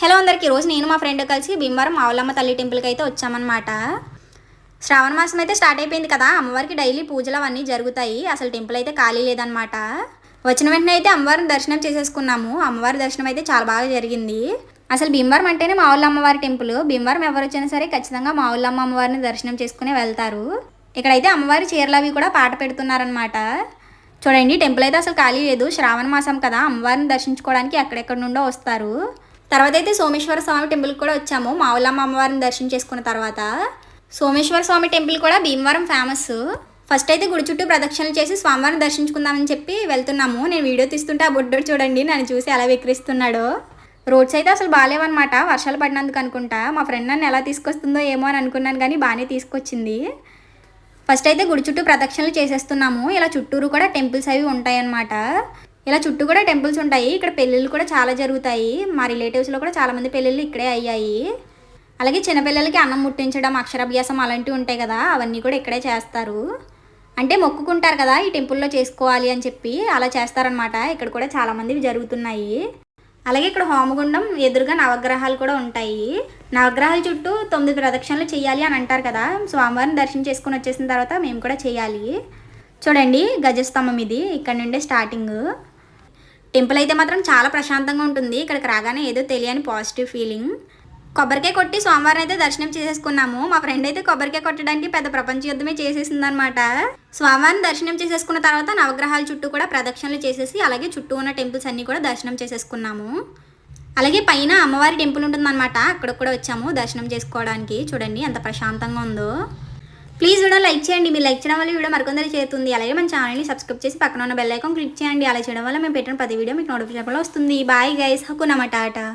Hello అందరికీ ఈరోజు నేను మా ఫ్రెండ్ కలిసి భీమవరం మావులమ్మ తల్లి టెంపుల్కి అయితే వచ్చామన్నమాట. శ్రావణ మాసం అయితే స్టార్ట్ అయిపోయింది కదా అమ్మవారికి డైలీ పూజలు అవన్నీ జరుగుతాయి. అసలు టెంపుల్ అయితే ఖాళీ లేదనమాట వచ్చిన వెంటనే అయితే అమ్మవారిని దర్శనం చేసేసుకున్నాము. అమ్మవారి దర్శనం అయితే చాలా బాగా జరిగింది. అసలు భీమవరం అంటేనే మావుళ్ళ అమ్మవారి టెంపుల్. భీమవరం ఎవరు వచ్చినా సరే ఖచ్చితంగా మావుళ్ళమ్మ అమ్మవారిని దర్శనం చేసుకునే వెళ్తారు. ఇక్కడైతే అమ్మవారి చీరలు అవి కూడా పాట పెడుతున్నారనమాట చూడండి టెంపుల్ అయితే అసలు ఖాళీ లేదు. శ్రావణ మాసం కదా అమ్మవారిని దర్శించుకోవడానికి ఎక్కడెక్కడ నుండో వస్తారు. తర్వాత అయితే సోమేశ్వర స్వామి టెంపుల్కి కూడా వచ్చాము. మావులమ్మ అమ్మవారిని దర్శనం చేసుకున్న తర్వాత సోమేశ్వర స్వామి టెంపుల్ కూడా భీమవరం ఫేమస్ ఫస్ట్ అయితే గుడి చుట్టూ ప్రదక్షిణలు చేసి స్వామివారిని దర్శించుకుందామని చెప్పి వెళ్తున్నాము. నేను వీడియో తీస్తుంటే ఆ బొడ్డోడు చూడండి నన్ను చూసి ఎలా విక్రిస్తున్నాడో రోడ్స్ అయితే అసలు బాగాలేవన్నమాట. వర్షాలు పడినందుకు అనుకుంటా. మా ఫ్రెండ్ నన్ను ఎలా తీసుకొస్తుందో ఏమో అని అనుకున్నాను కానీ బాగానే తీసుకొచ్చింది. ఫస్ట్ అయితే గుడి చుట్టూ ప్రదక్షిణలు చేసేస్తున్నాము. ఇలా చుట్టూరు కూడా టెంపుల్స్ అవి ఉంటాయన్నమాట. ఇలా చుట్టూ కూడా టెంపుల్స్ ఉంటాయి. ఇక్కడ పెళ్ళిళ్ళు కూడా చాలా జరుగుతాయి. మా రిలేటివ్స్లో కూడా చాలామంది పెళ్ళిళ్ళు ఇక్కడే అయ్యాయి. అలాగే చిన్నపిల్లలకి అన్నం ముట్టించడం అక్షరాభ్యాసం అలాంటివి ఉంటాయి కదా అవన్నీ కూడా ఇక్కడే చేస్తారు. అంటే మొక్కుకుంటారు కదా ఈ టెంపుల్లో చేసుకోవాలి అని చెప్పి అలా చేస్తారనమాట. ఇక్కడ కూడా చాలామంది జరుగుతున్నాయి. అలాగే ఇక్కడ హోమగుండం ఎదురుగా నవగ్రహాలు కూడా ఉంటాయి. నవగ్రహాల చుట్టూ తొమ్మిది ప్రదక్షిణలు చేయాలి అని అంటారు కదా. స్వామివారిని దర్శనం చేసుకుని వచ్చేసిన తర్వాత మేము కూడా చేయాలి. చూడండి గజస్తంభం ఇది. ఇక్కడ నుండే స్టార్టింగ్. టెంపుల్ అయితే మాత్రం చాలా ప్రశాంతంగా ఉంటుంది. ఇక్కడికి రాగానే ఏదో తెలియని పాజిటివ్ ఫీలింగ్ కొబ్బరికాయ కొట్టి సోమవారం అయితే దర్శనం చేసేసుకున్నాము. మా ఫ్రెండ్ అయితే కొబ్బరికాయ కొట్టడానికి పెద్ద ప్రపంచ యుద్ధమే చేసేసిందనమాట స్వామివారిని దర్శనం చేసేసుకున్న తర్వాత నవగ్రహాల చుట్టూ కూడా ప్రదక్షిణలు చేసేసి అలాగే చుట్టూ ఉన్న టెంపుల్స్ అన్నీ కూడా దర్శనం చేసేసుకున్నాము. అలాగే పైన అమ్మవారి టెంపుల్ ఉంటుందన్నమాట. అక్కడ కూడా వచ్చాము దర్శనం చేసుకోవడానికి. చూడండి ఎంత ప్రశాంతంగా ఉందో. ప్లీజ్ వీడియో లైక్ చేయండి. మీరు లైక్ చేయడం వల్ల వీడియో మరికొందరు చేరుతుంది. అలాగే మన ఛానల్ని సబ్స్క్రైబ్ చేసి పక్కన ఉన్న బెల్ ఐకాన్ క్లిక్ చేయండి. అలా చేయడం వల్ల మేము పెట్టిన ప్రతి వీడియో మీకు నోటిఫికేషన్ వస్తుంది. బాయ్ గైస్ హక్కునమాట టాటా.